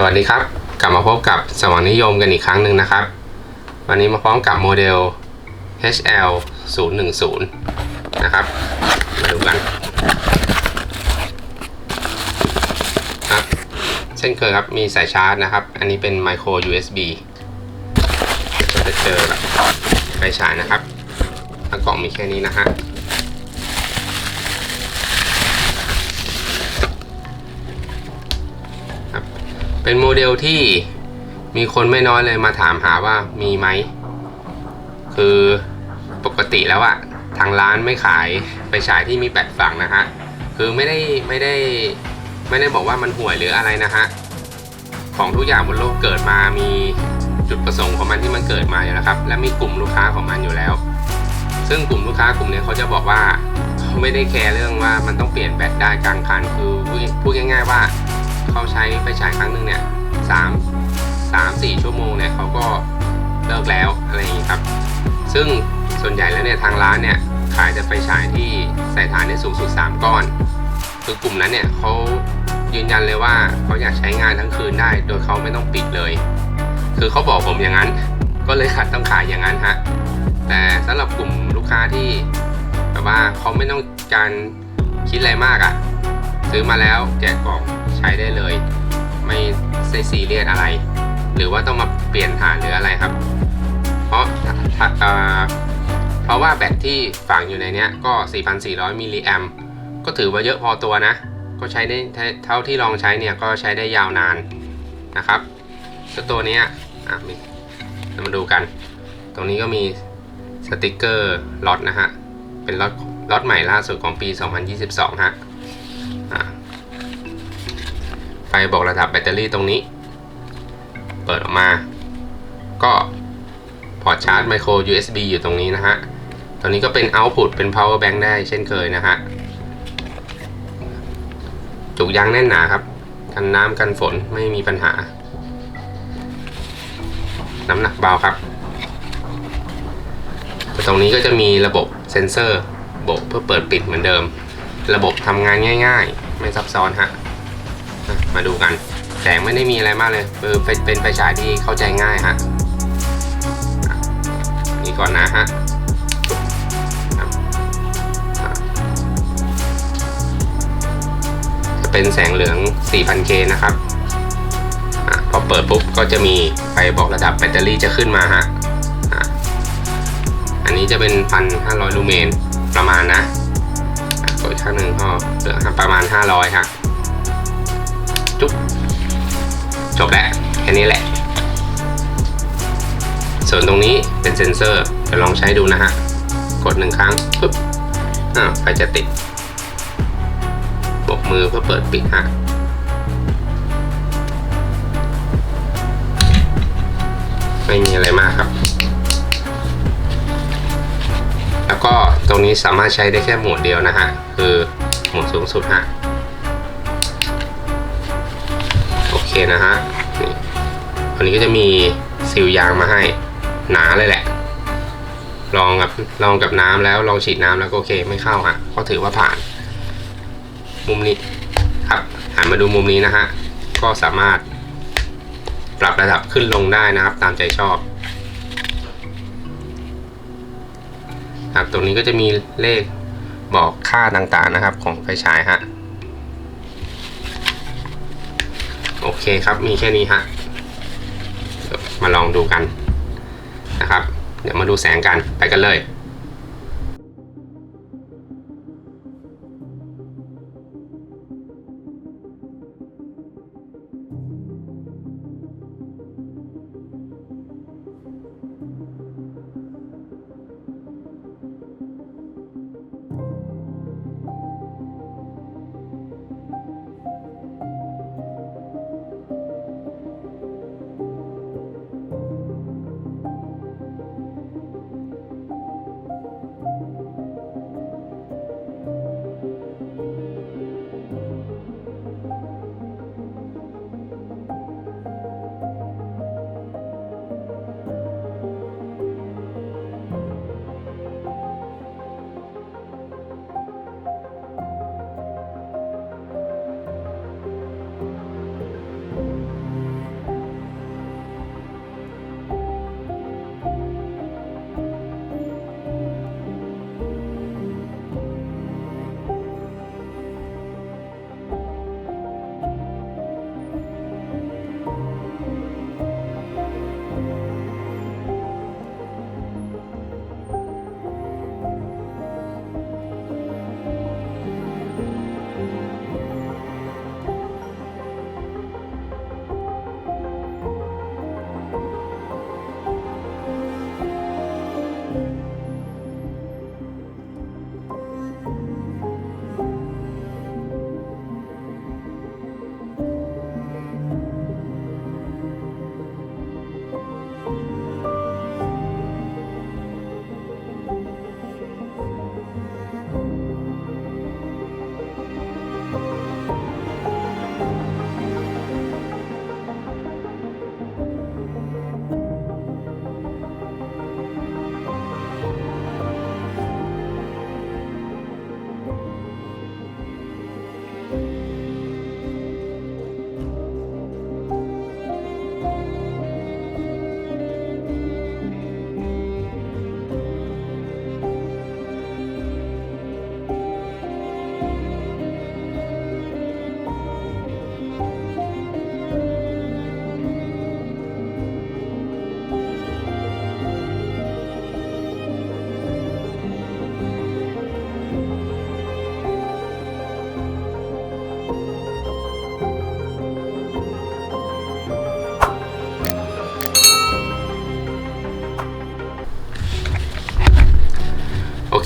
สวัสดีครับ กลับมาพบกับสว่างนิยมกันอีกครั้งหนึ่งนะครับ วันนี้มาพร้อมกับโมเดล HL 010นะครับ มาดูกันครับ เช่นเคยครับ มีสายชาร์จนะครับ อันนี้เป็น micro USB จะเจอแบบไฟฉายนะครับแล้วกล่องมีแค่นี้นะฮะ เป็นโมเดลที่มีคนไม่น้อยเลยมาถามหาว่ามีไหม คือปกติแล้วอะทางร้านไม่ขายไปฉายที่มีแปดฝั่งนะฮะ คือไม่ได้ไม่ได้ไม่ได้บอกว่ามันห่วยหรืออะไรนะฮะ ของทุกอย่างบนโลกเกิดมามีจุดประสงค์ของมันที่มันเกิดมาอยู่แล้วครับ และมีกลุ่มลูกค้าของมันอยู่แล้ว ซึ่งกลุ่มลูกค้ากลุ่มนี้เขาจะบอกว่าเขาไม่ได้แคร์เรื่องว่ามันต้องเปลี่ยนแบตได้กลางคัน คือพูดง่ายๆว่า เขาใช้ไฟฉายครั้งหนึ่งเนี่ยสามสามสี่ชั่วโมงเนี่ยเขาก็เลิกแล้วอะไรอย่างนี้ครับ ซึ่งส่วนใหญ่แล้วเนี่ยทางร้านเนี่ยขายแต่ไฟฉายที่ใส่ฐานได้สูงสุด 3 ก้อน คือกลุ่มนั้นเนี่ยเขายืนยันเลยว่าเขาอยากใช้งานทั้งคืนได้ โดยเขาไม่ต้องปิดเลย คือเขาบอกผมอย่างนั้น ก็เลยขัดต้องขายอย่างนั้นฮะ แต่สำหรับกลุ่มลูกค้าที่แบบว่าเขาไม่ต้องการคิดอะไรมากอะ่ะ ซื้อมาแล้วแกะกล่องใช้ได้เลย ใช่ซีเรียสอะไร หรือว่าต้องมาเปลี่ยนฐานหรืออะไรครับ เพราะเพราะว่าแบตที่ฝังอยู่ในนี้ก็ 4,400 มิลลิแอมก็ถือว่าเยอะพอตัวนะ ก็ใช้ได้เท่าที่ลองใช้เนี่ยก็ใช้ได้ยาวนานนะครับก็ตัวนี้อะมีเรามาดูกัน ตรงนี้ก็มีสติกเกอร์ล็อตนะฮะ เป็นล็อตล็อตใหม่ล่าสุดของปี 2022 ฮะ ฟบอกระดับแบตเตอรี่ตรงนี้ เปิดออกมา ก็พอร์ตชาร์จไมโคร USB อยู่ตรงนี้นะฮะ ตอนนี้ก็เป็น Output เป็น Power Bank ได้เช่นเคยนะฮะ จุกยางแน่นหนาครับ กันน้ำกันฝนไม่มีปัญหา น้ำหนักเบาครับตตรงนี้ก็จะมีระบบเซ็นเซอร์บกเพื่อเปิดปิดเหมือนเดิม ระบบทำงานง่าย ๆ ไม่ซับซ้อนฮะ มาดูกัน แสงไม่ได้มีอะไรมากเลยคือเป็นเป็นไฟฉายที่เข้าใจง่ายฮะนี่ก่อนนะฮะจะเป็นแสงเหลือง 4000K นะครับพอเปิดปุ๊บก็จะมีไฟบอกระดับแบตเตอรี่จะขึ้นมาฮะอันนี้จะเป็น 1,500 ลูเมนประมาณนะกดอีกข้างหนึ่งก็เหลือประมาณ 500ฮะ จุ๊บจบแล้วแค่นี้แหละ ส่วนตรงนี้เป็นเซ็นเซอร์จะลองใช้ดูนะฮะ กดหนึ่งครั้งปุ๊บอ่าไฟจะติดบกมือเพื่อเปิดปิดฮะไม่มีอะไรมากครับ แล้วก็ตรงนี้สามารถใช้ได้แค่โหมดเดียวนะฮะ คือโหมดสูงสุดฮะ คนะฮะนี่อันนี้ก็จะมีซีลยางมาให้หนาเลยแหละ ลองกับลองกับน้ำแล้วลองฉีดน้ำแล้วก็โอเคไม่เข้าฮะก็ถือว่าผ่าน มุมนี้ครับหันมาดูมุมนี้นะฮะก็สามารถปรับระดับขึ้นลงได้นะครับ ตามใจชอบครับตรงนี้ก็จะมีเลขบอกค่าต่างๆนะครับ ของไฟฉายฮะ โอเคครับ มีแค่นี้ฮะมาลองดูกันนะครับ เดี๋ยวมาดูแสงกันไปกันเลย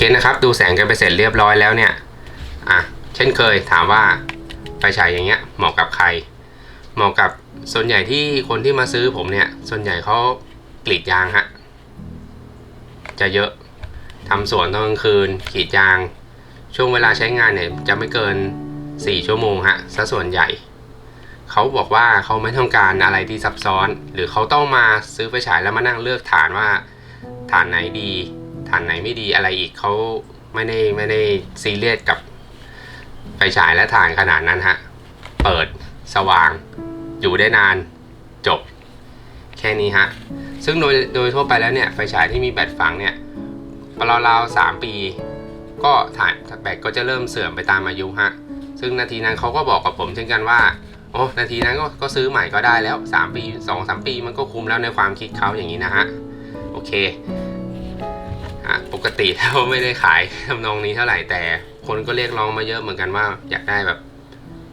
นะครับ ดูแสงกันไปเสร็จเรียบร้อยแล้วเนี่ยอะเช่นเคยถามว่าไฟฉายอย่างเงี้ยเหมาะกับใคร เหมาะกับส่วนใหญ่ที่คนที่มาซื้อผมเนี่ย ส่วนใหญ่เขากรีดยางฮะจะเยอะทำสวนตอนกลางคืนกรีดยาง ช่วงเวลาใช้งานเนี่ยจะไม่เกิน 4 ชั่วโมงฮะซะส่วนใหญ่เขาบอกว่าเขาไม่ต้องการอะไรที่ซับซ้อน หรือเขาต้องมาซื้อไฟฉายแล้วมานั่งเลือกฐานว่าฐานไหนดี ฐานไหนไม่ดีอะไรอีกเขาไม่ได้ไม่ได้ซีเรียสกับไฟฉายและฐานขนาดนั้นฮะ เปิดสว่าง อยู่ได้นานจบ แค่นี้ฮะ ซึ่งโดยโดยทั่วไปแล้วเนี่ย ไฟฉายที่มีแบตฝังเนี่ยราวๆสามปี ก็ถ่ายแบตก็จะเริ่มเสื่อมไปตามอายุฮะ ซึ่งนาทีนั้นเขาก็บอกกับผม เช่นกันว่าโอ้นาทีนั้นก็ก็ซื้อใหม่ก็ได้แล้ว 3 ปี2 3ปีมันก็คุ้มแล้วในความคิดเขาอย่างนี้นะฮะ โอเค ปกติแล้วไม่ได้ขายทำนองนี้เท่าไหร่แต่ คนก็เรียกร้องมาเยอะเหมือนกันว่า อยากได้แบบ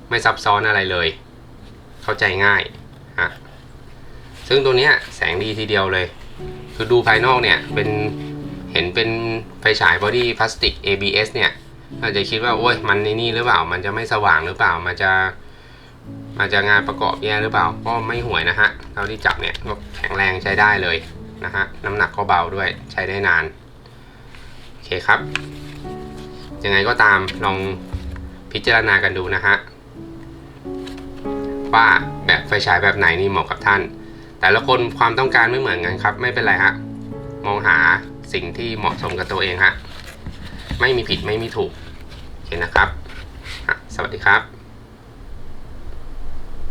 ไม่ซับซ้อนอะไรเลย เข้าใจง่ายฮะซึ่งตัวเนี้ยแสงดีทีเดียวเลย คือดูภายนอกเนี่ยเป็นเห็นเป็นไฟฉายบอดี้พลาสติก ABS เนี่ยอาจจะคิดว่าโอ้ยมันในนี่หรือเปล่า มันจะไม่สว่างหรือเปล่า มันจะมันจะงานประกอบแย่หรือเปล่า ก็ไม่ห่วยนะฮะเท่าที่จับเนี่ยก็แข็งแรงใช้ได้เลยนะฮะ น้ำหนักก็เบาด้วยใช้ได้นาน เคครับ ยังไงก็ตามลองพิจารณากันดูนะฮะว่าแบบไฟฉายแบบไหนนี่เหมาะกับท่าน แต่ละคนความต้องการไม่เหมือนกันครับ ไม่เป็นไรฮะมองหาสิ่งที่เหมาะสมกับตัวเองฮะไม่มีผิดไม่มีถูกโอเคนะครับ สวัสดีครับ